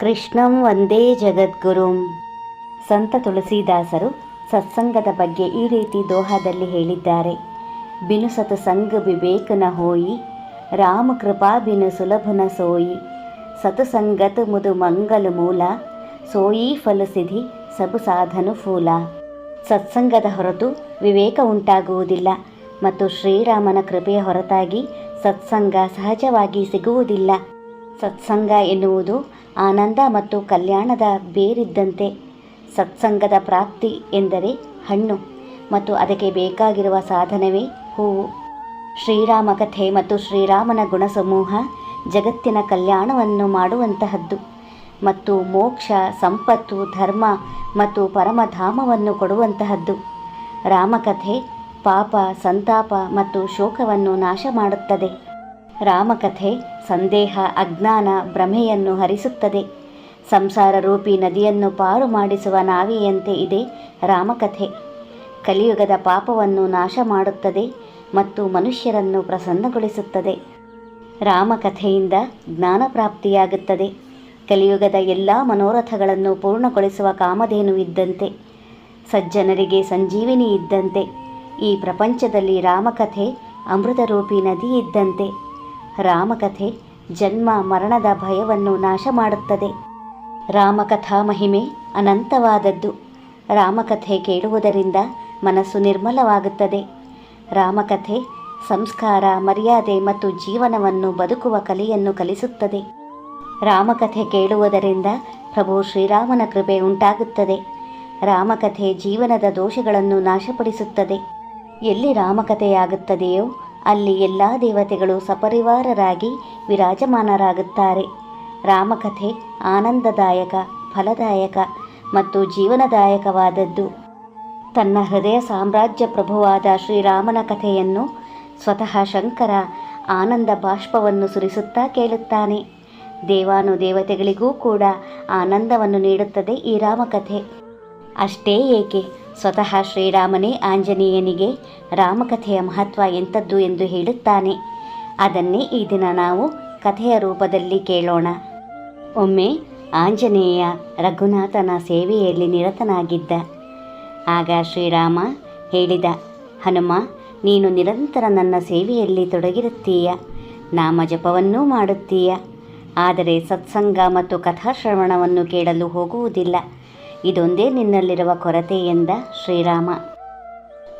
ಕೃಷ್ಣಂ ವಂದೇ ಜಗದ್ಗುರುಂ. ಸಂತ ತುಳಸಿದಾಸರು ಸತ್ಸಂಗದ ಬಗ್ಗೆ ಈ ರೀತಿ ದೋಹಾದಲ್ಲಿ ಹೇಳಿದ್ದಾರೆ. ಬಿನು ಸತ್ ಸಂಗ ವಿವೇಕನ ಹೋಯಿ, ರಾಮ ಕೃಪಾ ಬಿನು ಸುಲಭನ ಸೋಯಿ. ಸತಸಂಗತ ಮುದು ಮಂಗಲ ಮೂಲ, ಸೋಯಿ ಫಲಸಿಧಿ ಸಬು ಸಾಧನು ಫೂಲ. ಸತ್ಸಂಗದ ಹೊರತು ವಿವೇಕ ಉಂಟಾಗುವುದಿಲ್ಲ ಮತ್ತು ಶ್ರೀರಾಮನ ಕೃಪೆಯ ಹೊರತಾಗಿ ಸತ್ಸಂಗ ಸಹಜವಾಗಿ ಸಿಗುವುದಿಲ್ಲ. ಸತ್ಸಂಗ ಎನ್ನುವುದು ಆನಂದ ಮತ್ತು ಕಲ್ಯಾಣದ ಬೇರಿದ್ದಂತೆ ಸತ್ಸಂಗದ ಪ್ರಾಪ್ತಿ ಎಂದರೆ ಹಣ್ಣು ಮತ್ತು ಅದಕ್ಕೆ ಬೇಕಾಗಿರುವ ಸಾಧನವೇ ಹೂವು. ಶ್ರೀರಾಮ ಕಥೆ ಮತ್ತು ಶ್ರೀರಾಮನ ಗುಣಸಮೂಹ ಜಗತ್ತಿನ ಕಲ್ಯಾಣವನ್ನು ಮಾಡುವಂತಹದ್ದು ಮತ್ತು ಮೋಕ್ಷ, ಸಂಪತ್ತು, ಧರ್ಮ ಮತ್ತು ಪರಮಧಾಮವನ್ನು ಕೊಡುವಂತಹದ್ದು. ರಾಮಕಥೆ ಪಾಪ, ಸಂತಾಪ ಮತ್ತು ಶೋಕವನ್ನು ನಾಶ ಮಾಡುತ್ತದೆ. ರಾಮಕಥೆ, ಸಂದೇಹ, ಅಜ್ಞಾನ, ಭ್ರಮೆಯನ್ನು ಹರಿಸುತ್ತದೆ. ಸಂಸಾರ ರೂಪಿ ನದಿಯನ್ನು ಪಾರು ಮಾಡಿಸುವ ನಾವಿಯಂತೆ ಇದೆ ರಾಮಕಥೆ. ಕಲಿಯುಗದ ಪಾಪವನ್ನು ನಾಶ ಮಾಡುತ್ತದೆ ಮತ್ತು ಮನುಷ್ಯರನ್ನು ಪ್ರಸನ್ನಗೊಳಿಸುತ್ತದೆ. ರಾಮಕಥೆಯಿಂದ ಜ್ಞಾನ ಪ್ರಾಪ್ತಿಯಾಗುತ್ತದೆ. ಕಲಿಯುಗದ ಎಲ್ಲ ಮನೋರಥಗಳನ್ನು ಪೂರ್ಣಗೊಳಿಸುವ ಕಾಮಧೇನು ಇದ್ದಂತೆ, ಸಜ್ಜನರಿಗೆ ಸಂಜೀವಿನಿ ಇದ್ದಂತೆ, ಈ ಪ್ರಪಂಚದಲ್ಲಿ ರಾಮಕಥೆ ಅಮೃತರೂಪಿ ನದಿ ಇದ್ದಂತೆ. ರಾಮಕಥೆ ಜನ್ಮ ಮರಣದ ಭಯವನ್ನು ನಾಶ ಮಾಡುತ್ತದೆ ರಾಮಕಥಾ ಮಹಿಮೆ ಅನಂತವಾದದ್ದು. ರಾಮಕಥೆ ಕೇಳುವುದರಿಂದ ಮನಸ್ಸು ನಿರ್ಮಲವಾಗುತ್ತದೆ. ರಾಮಕಥೆ ಸಂಸ್ಕಾರ, ಮರ್ಯಾದೆ ಮತ್ತು ಜೀವನವನ್ನು ಬದುಕುವ ಕಲೆಯನ್ನು ಕಲಿಸುತ್ತದೆ. ರಾಮಕಥೆ ಕೇಳುವುದರಿಂದ ಪ್ರಭು ಶ್ರೀರಾಮನ ಕೃಪೆ ಉಂಟಾಗುತ್ತದೆ. ರಾಮಕಥೆ ಜೀವನದ ದೋಷಗಳನ್ನು ನಾಶಪಡಿಸುತ್ತದೆ. ಎಲ್ಲಿ ರಾಮಕಥೆಯಾಗುತ್ತದೆಯೋ ಅಲ್ಲಿ ಎಲ್ಲ ದೇವತೆಗಳು ಸಪರಿವಾರರಾಗಿ ವಿರಾಜಮಾನರಾಗುತ್ತಾರೆ. ರಾಮಕಥೆ ಆನಂದದಾಯಕ, ಫಲದಾಯಕ ಮತ್ತು ಜೀವನದಾಯಕವಾದದ್ದು. ತನ್ನ ಹೃದಯ ಸಾಮ್ರಾಜ್ಯ ಪ್ರಭುವಾದ ಶ್ರೀರಾಮನ ಕಥೆಯನ್ನು ಸ್ವತಃ ಶಂಕರ ಆನಂದ ಬಾಷ್ಪವನ್ನು ಸುರಿಸುತ್ತಾ ಕೇಳುತ್ತಾನೆ. ದೇವಾನು ದೇವತೆಗಳಿಗೂ ಕೂಡ ಆನಂದವನ್ನು ನೀಡುತ್ತದೆ ಈ ರಾಮಕಥೆ. ಅಷ್ಟೇ ಏಕೆ? ಸ್ವತಃ ಶ್ರೀರಾಮನೇ ಆಂಜನೇಯನಿಗೆ ರಾಮಕಥೆಯ ಮಹತ್ವ ಎಂಥದ್ದು ಎಂದು ಹೇಳುತ್ತಾನೆ. ಅದನ್ನೇ ಈ ದಿನ ನಾವು ಕಥೆಯ ರೂಪದಲ್ಲಿ ಕೇಳೋಣ. ಒಮ್ಮೆ ಆಂಜನೇಯ ರಘುನಾಥನ ಸೇವೆಯಲ್ಲಿ ನಿರತನಾಗಿದ್ದ. ಆಗ ಶ್ರೀರಾಮ ಹೇಳಿದ, ಹನುಮ, ನೀನು ನಿರಂತರ ನನ್ನ ಸೇವೆಯಲ್ಲಿ ತೊಡಗಿರುತ್ತೀಯ. ನಾಮ ಜಪವನ್ನೂ ಮಾಡುತ್ತೀಯ. ಆದರೆ ಸತ್ಸಂಗ ಮತ್ತು ಕಥಾಶ್ರವಣವನ್ನು ಕೇಳಲು ಹೋಗುವುದಿಲ್ಲ. ಇದೊಂದೇ ನಿನ್ನಲ್ಲಿರುವ ಕೊರತೆ ಎಂದ ಶ್ರೀರಾಮ.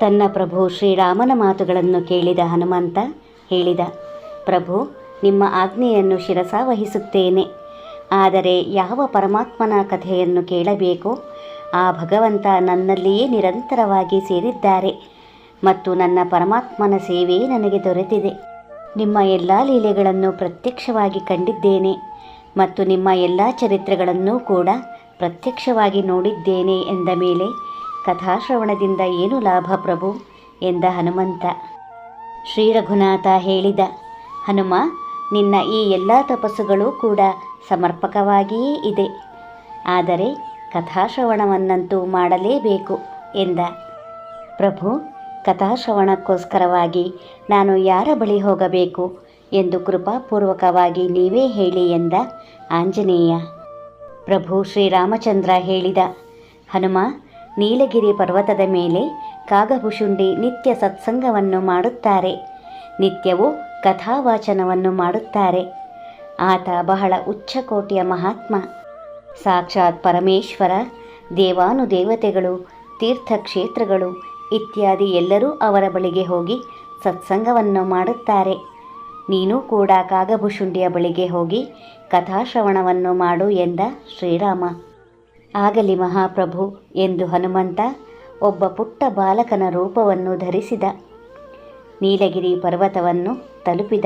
ತನ್ನ ಪ್ರಭು ಶ್ರೀರಾಮನ ಮಾತುಗಳನ್ನು ಕೇಳಿದ ಹನುಮಂತ ಹೇಳಿದ, ಪ್ರಭು, ನಿಮ್ಮ ಆಜ್ಞೆಯನ್ನು ಶಿರಸಾವಹಿಸುತ್ತೇನೆ ಆದರೆ ಯಾವ ಪರಮಾತ್ಮನ ಕಥೆಯನ್ನು ಕೇಳಬೇಕೋ, ಆ ಭಗವಂತ ನನ್ನಲ್ಲಿಯೇ ನಿರಂತರವಾಗಿ ಸೇರಿದ್ದಾರೆ ಮತ್ತು ನನ್ನ ಪರಮಾತ್ಮನ ಸೇವೆಯೇ ನನಗೆ ದೊರೆತಿದೆ. ನಿಮ್ಮ ಎಲ್ಲ ಲೀಲೆಗಳನ್ನು ಪ್ರತ್ಯಕ್ಷವಾಗಿ ಕಂಡಿದ್ದೇನೆ ಮತ್ತು ನಿಮ್ಮ ಎಲ್ಲ ಚರಿತ್ರೆಗಳನ್ನೂ ಕೂಡ ಪ್ರತ್ಯಕ್ಷವಾಗಿ ನೋಡಿದ್ದೇನೆ ಎಂದ ಮೇಲೆ, ಕಥಾಶ್ರವಣದಿಂದ ಏನು ಲಾಭ ಪ್ರಭು? ಎಂದ ಹನುಮಂತ. ಶ್ರೀ ರಘುನಾಥ ಹೇಳಿದ, ಹನುಮ, ನಿನ್ನ ಈ ಎಲ್ಲ ತಪಸ್ಸುಗಳು ಕೂಡ ಸಮರ್ಪಕವಾಗಿಯೇ ಇದೆ. ಆದರೆ ಕಥಾಶ್ರವಣವನ್ನಂತೂ ಮಾಡಲೇಬೇಕು ಎಂದ. ಪ್ರಭು, ಕಥಾಶ್ರವಣಕ್ಕೋಸ್ಕರವಾಗಿ ನಾನು ಯಾರ ಬಳಿ ಹೋಗಬೇಕು? ಎಂದು ಕೃಪಾಪೂರ್ವಕವಾಗಿ ನೀವೇ ಹೇಳಿ ಎಂದ ಆಂಜನೇಯ. ಪ್ರಭು ಶ್ರೀರಾಮಚಂದ್ರ ಹೇಳಿದ, ಹನುಮ, ನೀಲಗಿರಿ ಪರ್ವತದ ಮೇಲೆ ಕಾಗಭುಶುಂಡಿ ನಿತ್ಯ ಸತ್ಸಂಗವನ್ನು ಮಾಡುತ್ತಾರೆ. ನಿತ್ಯವೂ ಕಥಾವಾಚನವನ್ನು ಮಾಡುತ್ತಾರೆ. ಆತ ಬಹಳ ಉಚ್ಚಕೋಟಿಯ ಮಹಾತ್ಮ. ಸಾಕ್ಷಾತ್ ಪರಮೇಶ್ವರ, ದೇವಾನುದೇವತೆಗಳು, ತೀರ್ಥಕ್ಷೇತ್ರಗಳು ಇತ್ಯಾದಿ ಎಲ್ಲರೂ ಅವರ ಬಳಿಗೆ ಹೋಗಿ ಸತ್ಸಂಗವನ್ನು ಮಾಡುತ್ತಾರೆ. ನೀನು ಕೂಡ ಕಾಗಭುಷುಂಡಿಯ ಬಳಿಗೆ ಹೋಗಿ ಕಥಾಶ್ರವಣವನ್ನು ಮಾಡು ಎಂದ ಶ್ರೀರಾಮ. ಆಗಲಿ ಮಹಾಪ್ರಭು ಎಂದು ಹನುಮಂತ ಒಬ್ಬ ಪುಟ್ಟ ಬಾಲಕನ ರೂಪವನ್ನು ಧರಿಸಿದ. ನೀಲಗಿರಿ ಪರ್ವತವನ್ನು ತಲುಪಿದ.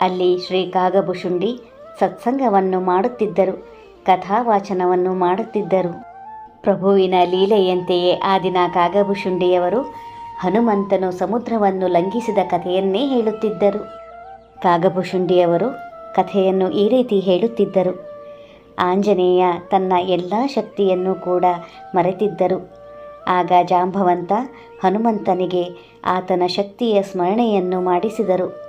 ಅಲ್ಲಿ ಶ್ರೀ ಕಾಗಭುಶುಂಡಿ ಸತ್ಸಂಗವನ್ನು ಮಾಡುತ್ತಿದ್ದರು, ಕಥಾವಾಚನವನ್ನು ಮಾಡುತ್ತಿದ್ದರು. ಪ್ರಭುವಿನ ಲೀಲೆಯಂತೆಯೇ ಆ ದಿನ ಕಾಗಭುಶುಂಡಿಯವರು ಹನುಮಂತನು ಸಮುದ್ರವನ್ನು ಲಂಘಿಸಿದ ಕಥೆಯನ್ನೇ ಹೇಳುತ್ತಿದ್ದರು. ಕಾಗಭುಷುಂಡಿಯವರು ಕಥೆಯನ್ನು ಈ ರೀತಿ ಹೇಳುತ್ತಿದ್ದರು. ಆಂಜನೇಯ ತನ್ನ ಎಲ್ಲ ಶಕ್ತಿಯನ್ನು ಕೂಡ ಮರೆತಿದ್ದರು. ಆಗ ಜಾಂಬವಂತ ಹನುಮಂತನಿಗೆ ಆತನ ಶಕ್ತಿಯ ಸ್ಮರಣೆಯನ್ನು ಮಾಡಿಸಿದರು.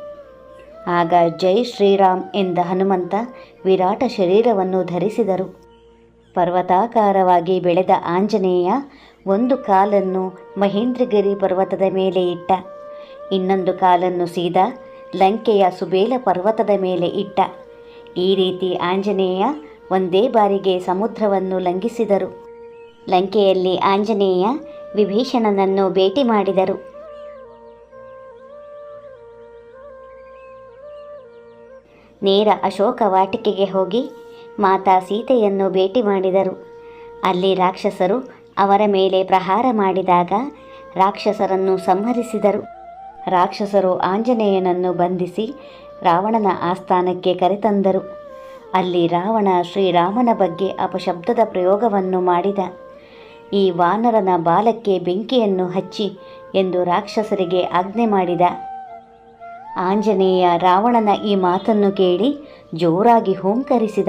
ಆಗ ಜೈ ಶ್ರೀರಾಮ್ ಎಂದ ಹನುಮಂತ ವಿರಾಟ ಶರೀರವನ್ನು ಧರಿಸಿದರು. ಪರ್ವತಾಕಾರವಾಗಿ ಬೆಳೆದ ಆಂಜನೇಯ ಒಂದು ಕಾಲನ್ನು ಮಹೇಂದ್ರಗಿರಿ ಪರ್ವತದ ಮೇಲೆ ಇಟ್ಟ. ಇನ್ನೊಂದು ಕಾಲನ್ನು ಸೀದಾ ಲಂಕೆಯ ಸುಬೇಲ ಪರ್ವತದ ಮೇಲೆ ಇಟ್ಟ. ಈ ರೀತಿ ಆಂಜನೇಯ ಒಂದೇ ಬಾರಿಗೆ ಸಮುದ್ರವನ್ನು ಲಂಘಿಸಿದರು. ಲಂಕೆಯಲ್ಲಿ ಆಂಜನೇಯ ವಿಭೀಷಣನನ್ನು ಭೇಟಿ ಮಾಡಿದರು. ನೇರ ಅಶೋಕ ವಾಟಿಕೆಗೆ ಹೋಗಿ ಮಾತಾ ಸೀತೆಯನ್ನು ಭೇಟಿ ಮಾಡಿದರು. ಅಲ್ಲಿ ರಾಕ್ಷಸರು ಅವರ ಮೇಲೆ ಪ್ರಹಾರ ಮಾಡಿದಾಗ ರಾಕ್ಷಸರನ್ನು ಸಂಹರಿಸಿದರು. ರಾಕ್ಷಸರು ಆಂಜನೇಯನನ್ನು ಬಂಧಿಸಿ ರಾವಣನ ಆಸ್ಥಾನಕ್ಕೆ ಕರೆತಂದರು. ಅಲ್ಲಿ ರಾವಣ ಶ್ರೀರಾಮನ ಬಗ್ಗೆ ಅಪಶಬ್ದದ ಪ್ರಯೋಗವನ್ನು ಮಾಡಿದ. ಈ ವಾನರನ ಬಾಲಕ್ಕೆ ಬೆಂಕಿಯನ್ನು ಹಚ್ಚಿ ಎಂದು ರಾಕ್ಷಸರಿಗೆ ಆಜ್ಞೆ ಮಾಡಿದ. ಆಂಜನೇಯ ರಾವಣನ ಈ ಮಾತನ್ನು ಕೇಳಿ ಜೋರಾಗಿ ಹೂಂಕರಿಸಿದ.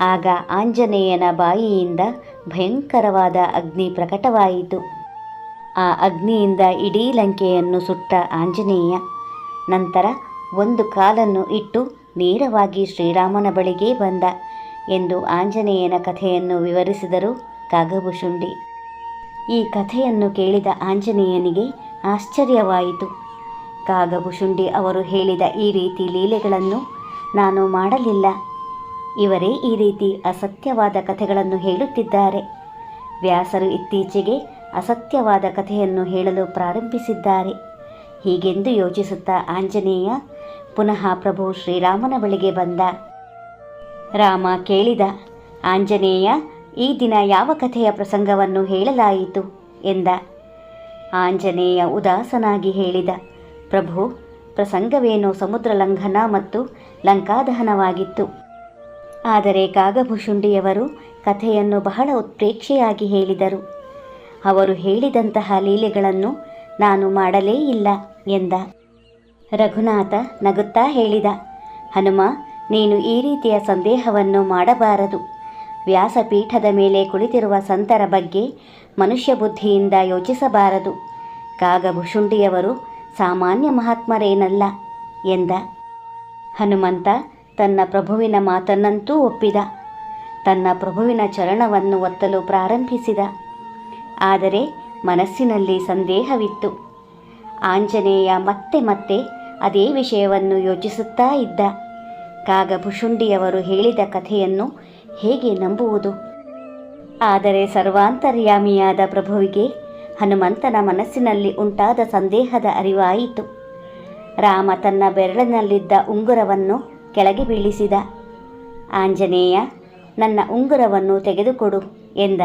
ಆಗ ಆಂಜನೇಯನ ಬಾಯಿಯಿಂದ ಭಯಂಕರವಾದ ಅಗ್ನಿ ಪ್ರಕಟವಾಯಿತು. ಆ ಅಗ್ನಿಯಿಂದ ಇಡೀ ಲಂಕೆಯನ್ನು ಸುಟ್ಟ ಆಂಜನೇಯ. ನಂತರ ಒಂದು ಕಾಲನ್ನು ಇಟ್ಟು ನೇರವಾಗಿ ಶ್ರೀರಾಮನ ಬಳಿಗೆ ಬಂದ ಎಂದು ಆಂಜನೇಯನ ಕಥೆಯನ್ನು ವಿವರಿಸಿದರು ಕಾಗಭುಶುಂಡಿ ಈ ಕಥೆಯನ್ನು ಕೇಳಿದ ಆಂಜನೇಯನಿಗೆ ಆಶ್ಚರ್ಯವಾಯಿತು. ಕಾಗಭುಶುಂಡಿ ಅವರು ಹೇಳಿದ ಈ ರೀತಿ ಲೀಲೆಗಳನ್ನು ನಾನು ಮಾಡಲಿಲ್ಲ. ಇವರೇ ಈ ರೀತಿ ಅಸತ್ಯವಾದ ಕಥೆಗಳನ್ನು ಹೇಳುತ್ತಿದ್ದಾರೆ. ವ್ಯಾಸರು ಇತ್ತೀಚೆಗೆ ಅಸತ್ಯವಾದ ಕಥೆಯನ್ನು ಹೇಳಲು ಪ್ರಾರಂಭಿಸಿದ್ದಾರೆ. ಹೀಗೆಂದು ಯೋಚಿಸುತ್ತಾ ಆಂಜನೇಯ ಪುನಃ ಪ್ರಭು ಶ್ರೀರಾಮನ ಬಳಿಗೆ ಬಂದ. ರಾಮ ಕೇಳಿದ, ಆಂಜನೇಯ, ಈ ದಿನ ಯಾವ ಕಥೆಯ ಪ್ರಸಂಗವನ್ನು ಹೇಳಲಾಯಿತು? ಎಂದ. ಆಂಜನೇಯ ಉದಾಸನಾಗಿ ಹೇಳಿದ, ಪ್ರಭು, ಪ್ರಸಂಗವೇನೋ ಸಮುದ್ರ ಲಂಘನ ಮತ್ತು ಲಂಕಾದಹನವಾಗಿತ್ತು. ಆದರೆ ಕಾಗಭುಷುಂಡಿಯವರು ಕಥೆಯನ್ನು ಬಹಳ ಉತ್ಪ್ರೇಕ್ಷೆಯಾಗಿ ಹೇಳಿದರು. ಅವರು ಹೇಳಿದಂತಹ ಲೀಲೆಗಳನ್ನು ನಾನು ಮಾಡಲೇ ಇಲ್ಲ ಎಂದ. ರಘುನಾಥ ನಗುತ್ತಾ ಹೇಳಿದ, ಹನುಮ, ನೀನು ಈ ರೀತಿಯ ಸಂದೇಹವನ್ನು ಮಾಡಬಾರದು. ವ್ಯಾಸಪೀಠದ ಮೇಲೆ ಕುಳಿತಿರುವ ಸಂತರ ಬಗ್ಗೆ ಮನುಷ್ಯ ಬುದ್ಧಿಯಿಂದ ಯೋಚಿಸಬಾರದು. ಕಾಗಭುಷುಂಡಿಯವರು ಸಾಮಾನ್ಯ ಮಹಾತ್ಮರೇನಲ್ಲ ಎಂದ. ಹನುಮಂತ ತನ್ನ ಪ್ರಭುವಿನ ಮಾತನ್ನಂತೂ ಒಪ್ಪಿದ. ತನ್ನ ಪ್ರಭುವಿನ ಚರಣವನ್ನು ಒತ್ತಲು ಪ್ರಾರಂಭಿಸಿದ. ಆದರೆ ಮನಸ್ಸಿನಲ್ಲಿ ಸಂದೇಹವಿತ್ತು. ಆಂಜನೇಯ ಮತ್ತೆ ಮತ್ತೆ ಅದೇ ವಿಷಯವನ್ನು ಯೋಚಿಸುತ್ತಾ ಇದ್ದ. ಕಾಗಭುಷುಂಡಿಯವರು ಹೇಳಿದ ಕಥೆಯನ್ನು ಹೇಗೆ ನಂಬುವುದು? ಆದರೆ ಸರ್ವಾಂತರ್ಯಾಮಿಯಾದ ಪ್ರಭುವಿಗೆ ಹನುಮಂತನ ಮನಸ್ಸಿನಲ್ಲಿ ಉಂಟಾದ ಸಂದೇಹದ ಅರಿವಾಯಿತು. ರಾಮ ತನ್ನ ಬೆರಳಿನಲ್ಲಿದ್ದ ಉಂಗುರವನ್ನು ಕೆಳಗೆ ಬೀಳಿಸಿದ. ಆಂಜನೇಯ, ನನ್ನ ಉಂಗುರವನ್ನು ತೆಗೆದುಕೊಡು ಎಂದ.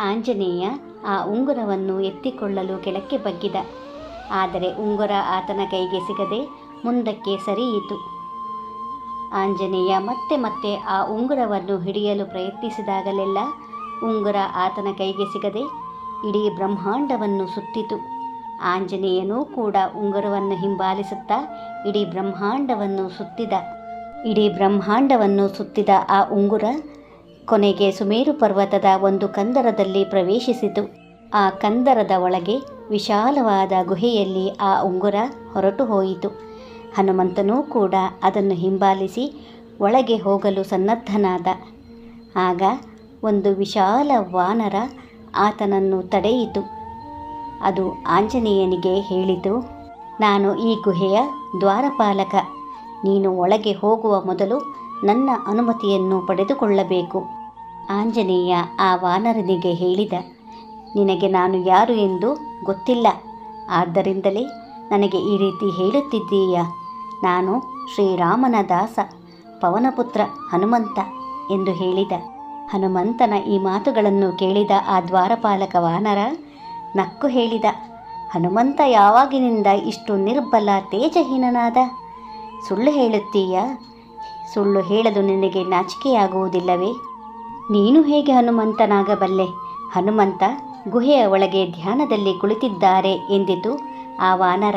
ಆಂಜನೇಯ ಆ ಉಂಗುರವನ್ನು ಎತ್ತಿಕೊಳ್ಳಲು ಕೆಳಕ್ಕೆ ಬಗ್ಗಿದ. ಆದರೆ ಉಂಗುರ ಆತನ ಕೈಗೆ ಸಿಗದೆ ಮುಂದಕ್ಕೆ ಸರಿಯಿತು. ಆಂಜನೇಯ ಮತ್ತೆ ಮತ್ತೆ ಆ ಉಂಗುರವನ್ನು ಹಿಡಿಯಲು ಪ್ರಯತ್ನಿಸಿದಾಗಲೆಲ್ಲ ಉಂಗುರ ಆತನ ಕೈಗೆ ಸಿಗದೆ ಇಡೀ ಬ್ರಹ್ಮಾಂಡವನ್ನು ಸುತ್ತಿತು. ಆಂಜನೇಯನೂ ಕೂಡ ಉಂಗುರವನ್ನು ಹಿಂಬಾಲಿಸುತ್ತಾ ಇಡೀ ಬ್ರಹ್ಮಾಂಡವನ್ನು ಸುತ್ತಿದ. ಇಡೀ ಬ್ರಹ್ಮಾಂಡವನ್ನು ಸುತ್ತಿದ ಆ ಉಂಗುರ ಕೊನೆಗೆ ಸುಮೇರು ಪರ್ವತದ ಒಂದು ಕಂದರದಲ್ಲಿ ಪ್ರವೇಶಿಸಿತು. ಆ ಕಂದರದ ಒಳಗೆ ವಿಶಾಲವಾದ ಗುಹೆಯಲ್ಲಿ ಆ ಉಂಗುರ ಹೊರಟು ಹೋಯಿತು. ಹನುಮಂತನೂ ಕೂಡ ಅದನ್ನು ಹಿಂಬಾಲಿಸಿ ಒಳಗೆ ಹೋಗಲು ಸನ್ನದ್ಧನಾದ. ಆಗ ಒಂದು ವಿಶಾಲ ವಾನರ ಆತನನ್ನು ತಡೆಯಿತು. ಅದು ಆಂಜನೇಯನಿಗೆ ಹೇಳಿತು, ನಾನು ಈ ಗುಹೆಯ ದ್ವಾರಪಾಲಕ. ನೀನು ಒಳಗೆ ಹೋಗುವ ಮೊದಲು ನನ್ನ ಅನುಮತಿಯನ್ನು ಪಡೆದುಕೊಳ್ಳಬೇಕು. ಆಂಜನೇಯ ಆ ವಾನರನಿಗೆ ಹೇಳಿದ, ನಿನಗೆ ನಾನು ಯಾರು ಎಂದು ಗೊತ್ತಿಲ್ಲ. ಆದ್ದರಿಂದಲೇ ನನಗೆ ಈ ರೀತಿ ಹೇಳುತ್ತಿದ್ದೀಯ. ನಾನು ಶ್ರೀರಾಮನ ದಾಸ ಪವನಪುತ್ರ ಹನುಮಂತ ಎಂದು ಹೇಳಿದ. ಹನುಮಂತನ ಈ ಮಾತುಗಳನ್ನು ಕೇಳಿದ ಆ ದ್ವಾರಪಾಲಕ ವಾನರ ನಕ್ಕು ಹೇಳಿದ, ಹನುಮಂತ ಯಾವಾಗಿನಿಂದ ಇಷ್ಟು ನಿರ್ಬಲ, ತೇಜಹೀನನಾದ? ಸುಳ್ಳು ಹೇಳುತ್ತೀಯ? ಸುಳ್ಳು ಹೇಳಲು ನಿನಗೆ ನಾಚಿಕೆಯಾಗುವುದಿಲ್ಲವೇ? ನೀನು ಹೇಗೆ ಹನುಮಂತನಾಗಬಲ್ಲೆ? ಹನುಮಂತ ಗುಹೆಯ ಒಳಗೆ ಧ್ಯಾನದಲ್ಲಿ ಕುಳಿತಿದ್ದಾರೆ ಎಂದಿತು ಆ ವಾನರ.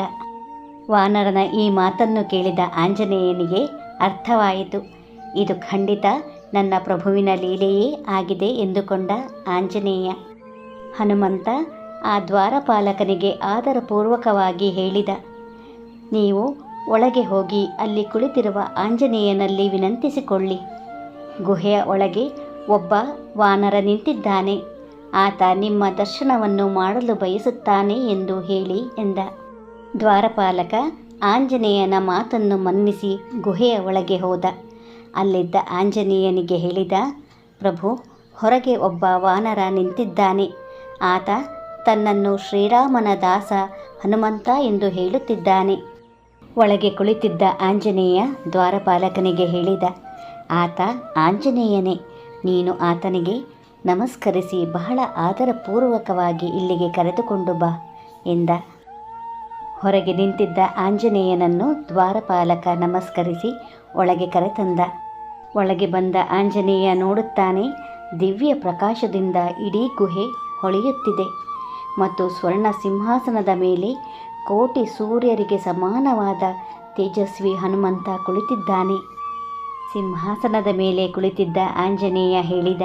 ವಾನರನ ಈ ಮಾತನ್ನು ಕೇಳಿದ ಆಂಜನೇಯನಿಗೆ ಅರ್ಥವಾಯಿತು. ಇದು ಖಂಡಿತ ನನ್ನ ಪ್ರಭುವಿನ ಲೀಲೆಯೇ ಆಗಿದೆ ಎಂದುಕೊಂಡ ಆಂಜನೇಯ. ಹನುಮಂತ ಆ ದ್ವಾರಪಾಲಕನಿಗೆ ಆದರಪೂರ್ವಕವಾಗಿ ಹೇಳಿದ, ನೀವು ಒಳಗೆ ಹೋಗಿ ಅಲ್ಲಿ ಕುಳಿತಿರುವ ಆಂಜನೇಯನಲ್ಲಿ ವಿನಂತಿಸಿಕೊಳ್ಳಿ. ಗುಹೆಯ ಒಳಗೆ ಒಬ್ಬ ವಾನರ ನಿಂತಿದ್ದಾನೆ. ಆತ ನಿಮ್ಮ ದರ್ಶನವನ್ನು ಮಾಡಲು ಬಯಸುತ್ತಾನೆ ಎಂದು ಹೇಳಿ ಎಂದ. ದ್ವಾರಪಾಲಕ ಆಂಜನೇಯನ ಮಾತನ್ನು ಮನ್ನಿಸಿ ಗುಹೆಯ ಒಳಗೆ ಹೋದ. ಅಲ್ಲಿದ್ದ ಆಂಜನೇಯನಿಗೆ ಹೇಳಿದ, ಪ್ರಭು, ಹೊರಗೆ ಒಬ್ಬ ವಾನರ ನಿಂತಿದ್ದಾನೆ. ಆತ ತನ್ನನ್ನು ಶ್ರೀರಾಮನ ದಾಸ ಹನುಮಂತ ಎಂದು ಹೇಳುತ್ತಿದ್ದಾನೆ. ಒಳಗೆ ಕುಳಿತಿದ್ದ ಆಂಜನೇಯ ದ್ವಾರಪಾಲಕನಿಗೆ ಹೇಳಿದ, ಆತ ಆಂಜನೇಯನೇ, ನೀನು ಆತನಿಗೆ ನಮಸ್ಕರಿಸಿ ಬಹಳ ಆದರಪೂರ್ವಕವಾಗಿ ಇಲ್ಲಿಗೆ ಕರೆದುಕೊಂಡು ಬಾ ಎಂದ. ಹೊರಗೆ ನಿಂತಿದ್ದ ಆಂಜನೇಯನನ್ನು ದ್ವಾರಪಾಲಕ ನಮಸ್ಕರಿಸಿ ಒಳಗೆ ಕರೆತಂದ. ಒಳಗೆ ಬಂದ ಆಂಜನೇಯ ನೋಡುತ್ತಾನೆ, ದಿವ್ಯ ಪ್ರಕಾಶದಿಂದ ಇಡೀ ಗುಹೆ ಹೊಳೆಯುತ್ತಿದೆ ಮತ್ತು ಸ್ವರ್ಣ ಸಿಂಹಾಸನದ ಮೇಲೆ ಕೋಟಿ ಸೂರ್ಯರಿಗೆ ಸಮಾನವಾದ ತೇಜಸ್ವಿ ಹನುಮಂತ ಕುಳಿತಿದ್ದಾನೆ. ಸಿಂಹಾಸನದ ಮೇಲೆ ಕುಳಿತಿದ್ದ ಆಂಜನೇಯ ಹೇಳಿದ,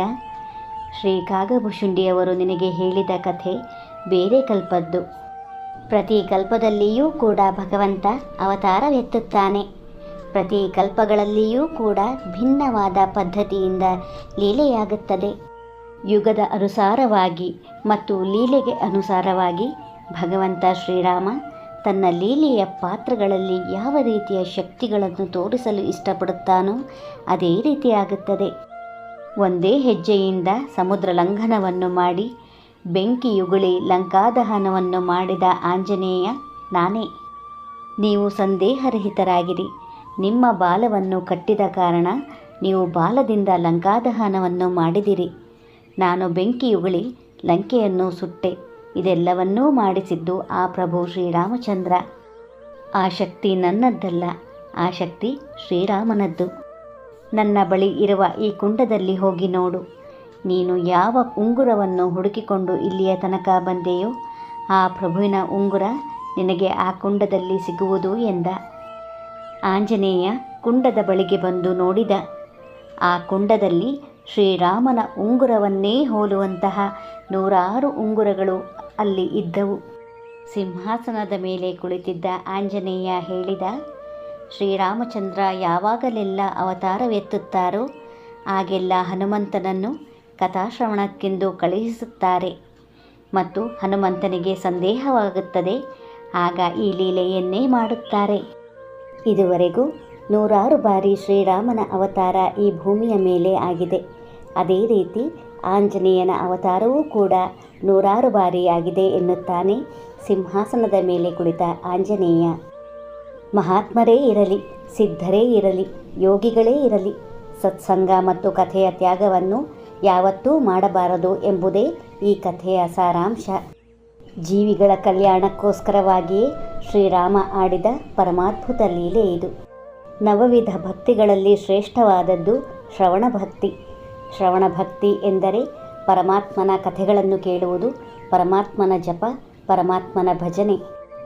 ಶ್ರೀ ಕಾಗಭುಷುಂಡಿಯವರು ನಿನಗೆ ಹೇಳಿದ ಕಥೆ ಬೇರೆ ಕಲ್ಪದ್ದು. ಪ್ರತಿ ಕಲ್ಪದಲ್ಲಿಯೂ ಕೂಡ ಭಗವಂತ ಅವತಾರವೆತ್ತುತ್ತಾನೆ. ಪ್ರತಿ ಕಲ್ಪಗಳಲ್ಲಿಯೂ ಕೂಡ ಭಿನ್ನವಾದ ಪದ್ಧತಿಯಿಂದ ಲೀಲೆಯಾಗುತ್ತದೆ. ಯುಗದ ಅನುಸಾರವಾಗಿ ಮತ್ತು ಲೀಲೆಗೆ ಅನುಸಾರವಾಗಿ ಭಗವಂತ ಶ್ರೀರಾಮ ತನ್ನ ಲೀಲೆಯ ಪಾತ್ರಗಳಲ್ಲಿ ಯಾವ ರೀತಿಯ ಶಕ್ತಿಗಳನ್ನು ತೋರಿಸಲು ಇಷ್ಟಪಡುತ್ತಾನೋ ಅದೇ ರೀತಿಯಾಗುತ್ತದೆ ಒಂದೇ ಹೆಜ್ಜೆಯಿಂದ ಸಮುದ್ರ ಲಂಘನವನ್ನು ಮಾಡಿ ಬೆಂಕಿಯುಗುಳಿ ಲಂಕಾದಹನವನ್ನು ಮಾಡಿದ ಆಂಜನೇಯ, ನಾನೇ. ನೀವು ಸಂದೇಹರಹಿತರಾಗಿರಿ. ನಿಮ್ಮ ಬಾಲವನ್ನು ಕಟ್ಟಿದ ಕಾರಣ ನೀವು ಬಾಲದಿಂದ ಲಂಕಾದಹನವನ್ನು ಮಾಡಿದಿರಿ. ನಾನು ಬೆಂಕಿಯುಗುಳಿ ಲಂಕೆಯನ್ನು ಸುಟ್ಟೆ. ಇದೆಲ್ಲವನ್ನೂ ಮಾಡಿಸಿದ್ದು ಆ ಪ್ರಭು ಶ್ರೀರಾಮಚಂದ್ರ. ಆ ಶಕ್ತಿ ನನ್ನದ್ದಲ್ಲ, ಆ ಶಕ್ತಿ ಶ್ರೀರಾಮನದ್ದು. ನನ್ನ ಬಳಿ ಇರುವ ಈ ಕುಂಡದಲ್ಲಿ ಹೋಗಿ ನೋಡು. ನೀನು ಯಾವ ಉಂಗುರವನ್ನು ಹುಡುಕಿಕೊಂಡು ಇಲ್ಲಿಯ ತನಕ ಬಂದೆಯೋ, ಆ ಪ್ರಭುವಿನ ಉಂಗುರ ನಿನಗೆ ಆ ಕುಂಡದಲ್ಲಿ ಸಿಗುವುದು ಎಂದ. ಆಂಜನೇಯ ಕುಂಡದ ಬಳಿಗೆ ಬಂದು ನೋಡಿದ. ಆ ಕುಂಡದಲ್ಲಿ ಶ್ರೀರಾಮನ ಉಂಗುರವನ್ನೇ ಹೋಲುವಂತಹ ನೂರಾರು ಉಂಗುರಗಳು ಅಲ್ಲಿ ಇದ್ದವು. ಸಿಂಹಾಸನದ ಮೇಲೆ ಕುಳಿತಿದ್ದ ಆಂಜನೇಯ ಹೇಳಿದ, ಶ್ರೀರಾಮಚಂದ್ರ ಯಾವಾಗಲೆಲ್ಲ ಅವತಾರವೆತ್ತುತ್ತಾರೋ, ಆಗೆಲ್ಲ ಹನುಮಂತನನ್ನು ಕಥಾಶ್ರವಣಕ್ಕೆಂದು ಕಳುಹಿಸುತ್ತಾರೆ. ಮತ್ತು ಹನುಮಂತನಿಗೆ ಸಂದೇಹವಾಗುತ್ತದೆ, ಆಗ ಈ ಲೀಲೆಯನ್ನೇ ಮಾಡುತ್ತಾರೆ. ಇದುವರೆಗೂ ನೂರಾರು ಬಾರಿ ಶ್ರೀರಾಮನ ಅವತಾರ ಈ ಭೂಮಿಯ ಮೇಲೆ ಆಗಿದೆ. ಅದೇ ರೀತಿ ಆಂಜನೇಯನ ಅವತಾರವೂ ಕೂಡ ನೂರಾರು ಬಾರಿಯಾಗಿದೆ ಎನ್ನುತ್ತಾನೆ ಸಿಂಹಾಸನದ ಮೇಲೆ ಕುಳಿತ ಆಂಜನೇಯ. ಮಹಾತ್ಮರೇ ಇರಲಿ, ಸಿದ್ಧರೇ ಇರಲಿ, ಯೋಗಿಗಳೇ ಇರಲಿ, ಸತ್ಸಂಗ ಮತ್ತು ಕಥೆಯ ತ್ಯಾಗವನ್ನು ಯಾವತ್ತೂ ಮಾಡಬಾರದು ಎಂಬುದೇ ಈ ಕಥೆಯ ಸಾರಾಂಶ. ಜೀವಿಗಳ ಕಲ್ಯಾಣಕ್ಕೋಸ್ಕರವಾಗಿಯೇ ಶ್ರೀರಾಮ ಆಡಿದ ಪರಮಾದ್ಭುತ ಲೀಲೆ ಇದು. ನವವಿಧ ಭಕ್ತಿಗಳಲ್ಲಿ ಶ್ರೇಷ್ಠವಾದದ್ದು ಶ್ರವಣ ಭಕ್ತಿ ಶ್ರವಣ ಭಕ್ತಿ ಎಂದರೆ ಪರಮಾತ್ಮನ ಕಥೆಗಳನ್ನು ಕೇಳುವುದು, ಪರಮಾತ್ಮನ ಜಪ, ಪರಮಾತ್ಮನ ಭಜನೆ.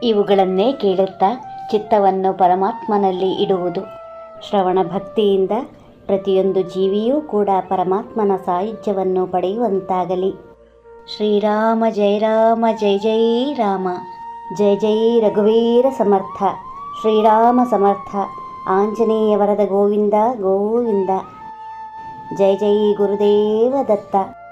ಇವುಗಳನ್ನೇ ಕೇಳುತ್ತಾ ಚಿತ್ತವನ್ನು ಪರಮಾತ್ಮನಲ್ಲಿ ಇಡುವುದು. ಶ್ರವಣ ಭಕ್ತಿಯಿಂದ ಪ್ರತಿಯೊಂದು ಜೀವಿಯೂ ಕೂಡ ಪರಮಾತ್ಮನ ಸಾಹಿತ್ಯವನ್ನು ಪಡೆಯುವಂತಾಗಲಿ. ಶ್ರೀರಾಮ, ಜಯ ರಾಮ, ಜಯ ಜೈ ರಾಮ. ಜಯ ಜೈ ರಘುವೀರ ಸಮರ್ಥ. ಶ್ರೀರಾಮ ಸಮರ್ಥ. ಆಂಜನೇಯ ವರದ ಗೋವಿಂದ ಗೋವಿಂದ. ಜಯ ಜೈ ಗುರುದೇವ ದತ್ತ.